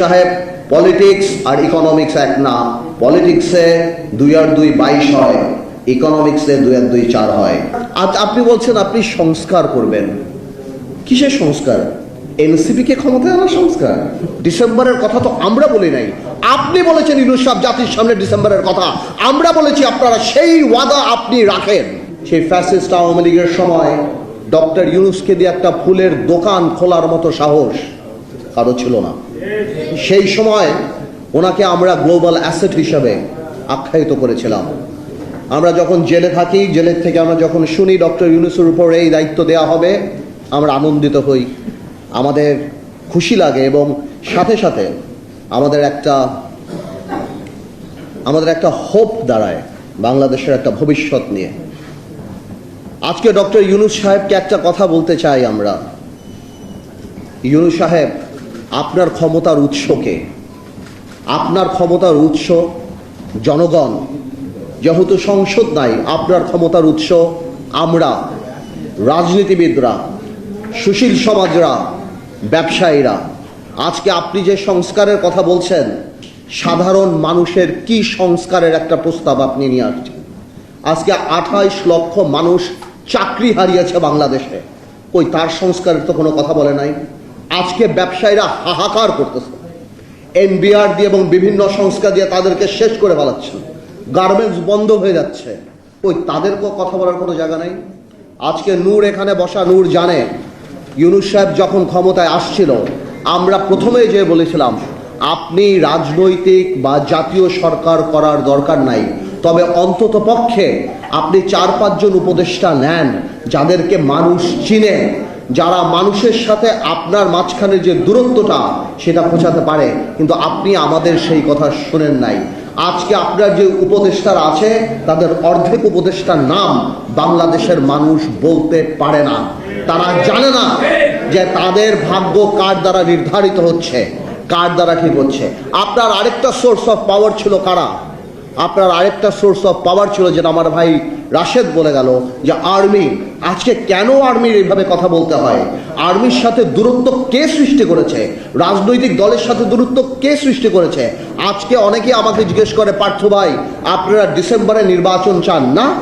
সাহেব পলিটিক্স আর ইকোনমিক্স এক না। পলিটিক্সে দুই আর দুই বাইশ হয় ইকোনমিক্সে দুই আর দুই চার হয়। আজ আপনি বলছেন আপনি সংস্কার করবেন। কিসের সংস্কার? এনসিপি কে ক্ষমতায় আনার সংস্কার? ডিসেম্বরের কথা তো আমরা বলি নাই। আপনি বলেছেন ইউনুস সাহেব, জাতির সামনে ডিসেম্বরের কথা। আমরা বলেছি আপনারা সেই ওয়াদা আপনি রাখেন। সেই ফ্যাসিস্ট আওয়ামী লীগের সময় ডক্টর ইউনুসকে দিয়ে একটা ফুলের দোকান খোলার মতো সাহস কারও ছিল না। সেই সময় ওনাকে আমরা গ্লোবাল অ্যাসেট হিসাবে আখ্যায়িত করেছিলাম। আমরা যখন জেলে থাকি জেলের থেকে আমরা যখন শুনি, ডক্টর ইউনুসের উপর এই দায়িত্ব দেওয়া হবে, আমরা আনন্দিত হই। আমাদের খুশি লাগে এবং সাথে সাথে আমাদের একটা আমাদের একটা হোপ দাঁড়ায় বাংলাদেশের একটা ভবিষ্যৎ নিয়ে। আজকে ডক্টর ইউনুস সাহেবকে একটা কথা বলতে চাই আমরা। ইউনুস সাহেব আপনার ক্ষমতার উৎসকে আপনার ক্ষমতার উৎস জনগণ। যেহেতু সংসদ নাই, আপনার ক্ষমতার উৎস আমরা, রাজনীতিবিদরা, সুশীল সমাজরা, ব্যবসায়ীরা। আজকে আপনি যে সংস্কারের কথা বলছেন, সাধারণ মানুষের কি সংস্কারের একটা প্রস্তাব আপনি নিয়ে আসছেন? আজকে আঠাইশ লক্ষ মানুষ চাকরি হারিয়েছে বাংলাদেশে। ওই তার সংস্কারের তো কোনো কথা বলে নাই? আজকে ব্যবসায়ীরা হাহাকার করতেছে। এনবিআর দিয়ে এবং বিভিন্ন সংস্থা দিয়ে তাদেরকে শেষ করে ফেলাচ্ছে। গার্মেন্টস বন্ধ হয়ে যাচ্ছে। ওই তাদেরকেও কথা বলার কোনো জায়গা নেই। আজকে নূর এখানে বসা, নূর জানে। ইউনুস সাহেব যখন ক্ষমতায় আসছিল, আমরা প্রথমেই যে বলেছিলাম, আপনি রাজনৈতিক বা জাতীয় সরকার করার দরকার নাই। তবে অন্তত পক্ষে আপনি চার পাঁচজন উপদেষ্টা নেন, যাদেরকে মানুষ চিনে। যারা মানুষের সাথে আপনার মাঝখানে যে দূরত্বটা, সেটা পৌঁছাতে পারে, কিন্তু আপনি আমাদের সেই কথা শোনেন নাই। আজকে আপনার যে উপদেষ্টারা আছে, তাদের অর্ধেক উপদেষ্টার নাম বাংলাদেশের মানুষ বলতে পারে না। তারা জানে না যে তাদের ভাগ্য কার দ্বারা নির্ধারিত হচ্ছে, কার দ্বারা ঠিক হচ্ছে। আপনার আরেকটা সোর্স অফ পাওয়ার ছিল কারা? আপনার আরেকটা সোর্স অফ পাওয়ার ছিল যেটা আমার ভাই রাশেদ বলে গেল যে, আর্মি, আজকে কেন আর্মির এইভাবে কথা বলতে হয়? আর্মির সাথে দূরত্ব কে সৃষ্টি করেছে? রাজনৈতিক দলের সাথে দূরত্ব কে সৃষ্টি করেছে? আজকে অনেকেই আমাকে জিজ্ঞেস করে, পার্থ ভাই, আপনারা ডিসেম্বরে নির্বাচন চান না?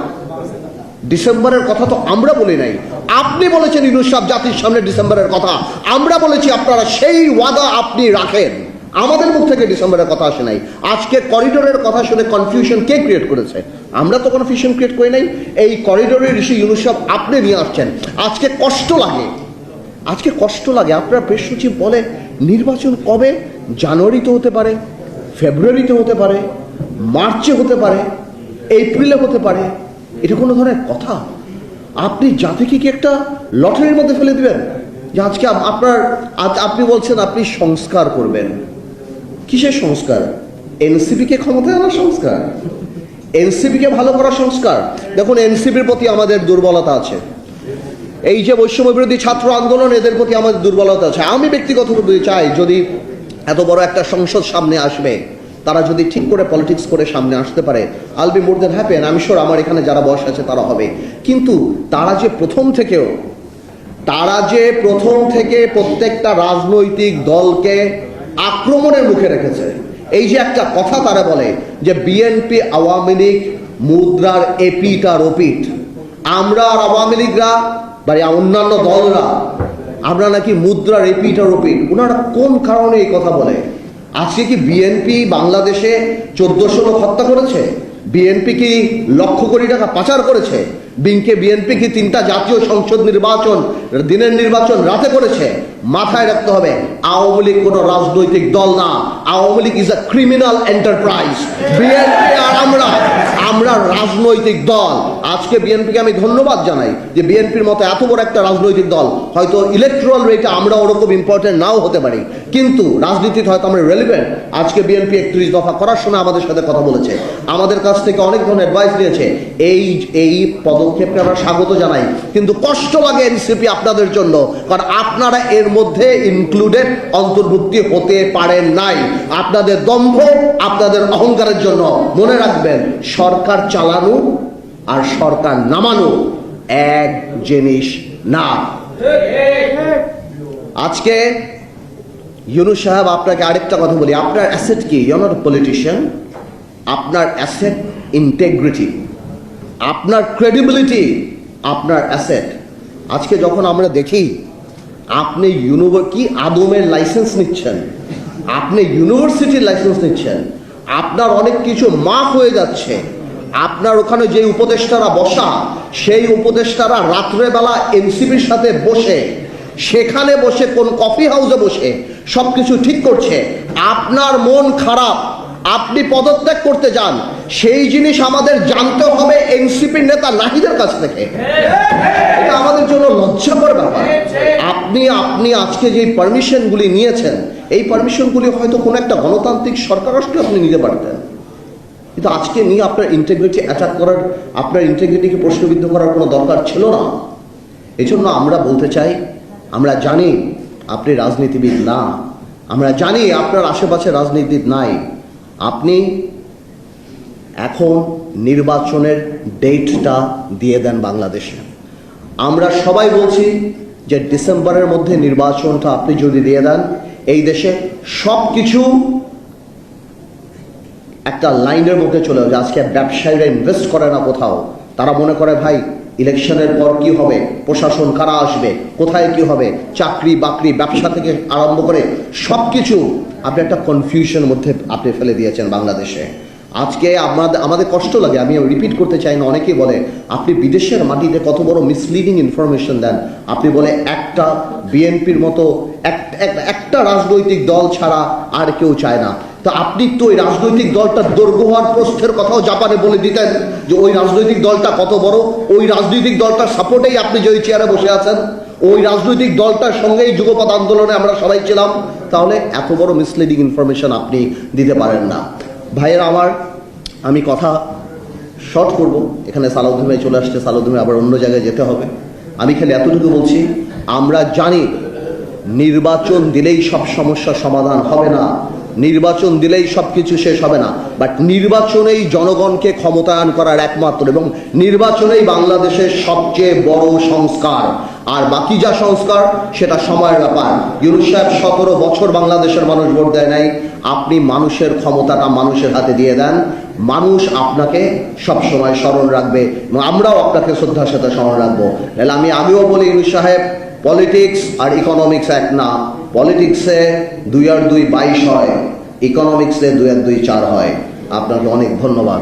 ডিসেম্বরের কথা তো আমরা বলি নাই। আপনি বলেছেন ইউনুস সাহেব জাতির সামনে ডিসেম্বরের কথা। আমরা বলেছি, আপনারা সেই ওয়াদা আপনি রাখেন। আমাদের মুখ থেকে ডিসেম্বরের কথা আসে নাই। আজকে করিডোরের কথা শুনে কনফিউশন কে ক্রিয়েট করেছে? আমরা তো কনফিউশন ক্রিয়েট করি নাই। এই করিডোরের ইস্যু ইউনুস সাহেব আপনি নিয়ে আসছেন। আজকে কষ্ট লাগে। আজকে কষ্ট লাগে। আপনার প্রেস সচিব বলে নির্বাচন কবে? জানুয়ারিতে হতে পারে, ফেব্রুয়ারিতে হতে পারে, মার্চে হতে পারে, এপ্রিলে হতে পারে। এটা কোনো ধরনের কথা। আপনি জাতিকে কি একটা লটারির মধ্যে ফেলে দিবেন? যে আজকে আপনার, আজ আপনি বলছেন আপনি সংস্কার করবেন। কিসের সংস্কার? এনসিপিকে ক্ষমতায় আনার সংস্কার? এনসিপিকে ভালো করার সংস্কার? দেখুন, এনসিপির প্রতি আমাদের দুর্বলতা আছে। এই যে বৈষম্য বিরোধী ছাত্র আন্দোলন, এদের প্রতি আমাদের দুর্বলতা আছে। আমি ব্যক্তিগতভাবে চাই, যদি এত বড় একটা সংসদ সামনে আসবে, তারা যদি ঠিক করে পলিটিক্স করে সামনে আসতে পারে all be more than happen আমি শিওর আমার এখানে যারা বয়স আছে, তারা হবে। কিন্তু তারা যে প্রথম থেকেও, তারা যে প্রথম থেকে প্রত্যেকটা রাজনৈতিক দলকে আক্রমণের মুখে রেখেছে। এই যে একটা কথা তারা বলে যে বিএনপি আওয়ামী লীগ মুদ্রার এপিট আর ওপিট আমরা আর আওয়ামী লীগরা বা অন্যান্য দলরা, আমরা নাকি মুদ্রার এপিট আর ওপিট ওনারা কোন কারণে এই কথা বলে? আজকে কি বিএনপি বাংলাদেশে চোদ্দশো লোক হত্যা করেছে? বিএনপি কি লক্ষ কোটি টাকা পাচার করেছে? বিংকে বিএনপি কি তিনটা জাতীয় সংসদ নির্বাচন দিনের নির্বাচন রাতে করেছে? মাথায় রাখতে হবে, আওয়ামী লীগ কোনো রাজনৈতিক দল না। Awami League is a criminal enterprise BNP আর আমরা আমরা রাজনৈতিক দল। আজকে বিএনপিকে আমি ধন্যবাদ জানাই যে বিএনপির মতো এত বড় একটা রাজনৈতিক দল, হয়তো ইলেকট্রাল রেটে আমরা ওরকম ইম্পর্টেন্ট নাও হতে পারি। কিন্তু রাজনীতিতে হয়তো আমরা রেলিভেন্ট আজকে বিএনপি একত্রিশ দফা করার সময় আমাদের সাথে কথা বলেছে। আমাদের কাছ থেকে অনেক ধরনের অ্যাডভাইস নিয়েছে। এই এই পদক্ষেপকে আমরা স্বাগত জানাই। কিন্তু কষ্ট লাগে এনসিপি আপনাদের জন্য, কারণ আপনারা এর মধ্যে ইনক্লুডেড অন্তর্ভুক্তি হতে পারেন নাই। আপনাদের দম্ভ, আপনাদের অহংকারের জন্য। মনে রাখবেন, সরকার চালানো আর সরকার নামানো এক জিনিস না। আজকে ইউনুস সাহেব আপনাকে আরেকটা কথা বলি। আপনার অ্যাসেট কি? ইউ নট পলিটিশিয়ান আপনার অ্যাসেট ইন্টেগ্রিটি আপনার ক্রেডিবিলিটি আপনার অ্যাসেট আজকে যখন আমরা দেখি, আপনি ইউনিভার কি আদমের লাইসেন্স নিচ্ছেন? আপনি ইউনিভার্সিটির লাইসেন্স নিচ্ছেন। আপনার অনেক কিছু মাফ হয়ে যাচ্ছে। আপনার ওখানে যে উপদেষ্টারা বসা, সেই উপদেষ্টারা রাত্রেবেলা এনসিপির সাথে বসে, সেখানে বসে, কোন কফি হাউসে বসে সব কিছু ঠিক করছে। আপনার মন খারাপ। আপনি পদত্যাগ করতে যান। সেই জিনিস আমাদের জানতে হবে এনসিপির নেতা নাহিদের কাছ থেকে। এটা আমাদের জন্য লজ্জাকর ব্যাপার। আপনি আপনি আজকে যে পারমিশনগুলি নিয়েছেন, এই পারমিশনগুলি হয়তো কোনো একটা গণতান্ত্রিক সরকার আপনি নিতে পারতেন। কিন্তু আজকে নিয়ে আপনার ইন্টেগ্রিটি অ্যাটাক করার, আপনার ইন্টেগ্রিটিকে প্রশ্নবিদ্ধ করার কোনো দরকার ছিল না। এই জন্য আমরা বলতে চাই, আমরা জানি আপনি রাজনীতিবিদ না, আমরা জানি আপনার আশেপাশে রাজনীতিবিদ নাই। আপনি এখন নির্বাচনের ডেটটা দিয়ে দেন বাংলাদেশে। আমরা সবাই বলছি যে ডিসেম্বরের মধ্যে নির্বাচনটা আপনি যদি দিয়ে দেন, এই দেশে সব কিছু একটা লাইনের মধ্যে চলে যাবে। আজকে ব্যবসায়ীরা ইনভেস্ট করে না কোথাও। তারা মনে করে, ভাই, ইলেকশনের পর কি হবে? প্রশাসন কারা আসবে? কোথায় কি হবে? চাকরি, বাকরি, ব্যবসা থেকে আরম্ভ করে সব কিছু আপনি একটা কনফিউশনের মধ্যে আপনি ফেলে দিয়েছেন বাংলাদেশে। আজকে আমাদের আমাদের কষ্ট লাগে, আমি রিপিট করতে চাই না, অনেকেই বলে, আপনি বিদেশের মাটিতে কত বড় মিসলিডিং ইনফরমেশন দেন। আপনি বলে একটা বিএনপির মতো, এক- এক- একটা রাজনৈতিক দল ছাড়া আর কেউ চায় না। তো আপনি তো ওই রাজনৈতিক দলটা দৈর্ঘ্য হওয়ার প্রস্থের কথাও জাপানে বলে দিতেন যে ওই রাজনৈতিক দলটা কত বড়। ওই রাজনৈতিক দলটার সাপোর্টেই আপনি যে ওই চেয়ারে বসে আছেন। ওই রাজনৈতিক দলটার সঙ্গেই যুগপথ আন্দোলনে আমরা সবাই ছিলাম। তাহলে এত বড় মিসলিডিং ইনফরমেশন আপনি দিতে পারেন না। ভাইয়েরা, আমার, আমি কথা শর্ট করব। এখানে সালাউদ্দিন ভাই চলে আসছে, সালাউদ্দিন ভাই আবার অন্য জায়গায় যেতে হবে। আমি খালি এতটুকু বলছি, আমরা জানি নির্বাচন দিলেই সব সমস্যা সমাধান হবে না। নির্বাচন দিলেই সব কিছু শেষ হবে না। বাট নির্বাচনেই জনগণকে ক্ষমতায়ন করার একমাত্র এবং নির্বাচনেই বাংলাদেশের সবচেয়ে বড় সংস্কার। আর বাকি যা সংস্কার, সেটা সময়ের ব্যাপার। ইউনুস সাহেব সতেরো বছর বাংলাদেশের মানুষ ভোট দেয় নাই। আপনি মানুষের ক্ষমতাটা মানুষের হাতে দিয়ে দেন। মানুষ আপনাকে সব সময় স্মরণ রাখবে আমরাও আপনাকে শ্রদ্ধার সাথে স্মরণ রাখব। তাহলে আমি আগেও বলি, ইউনুস সাহেব পলিটিক্স আর ইকোনমিক্স এক না। পলিটিক্সে দুই আর দুই বাইশ হয় ইকোনমিক্সে দুই আর দুই চার হয়। আপনাকে অনেক ধন্যবাদ।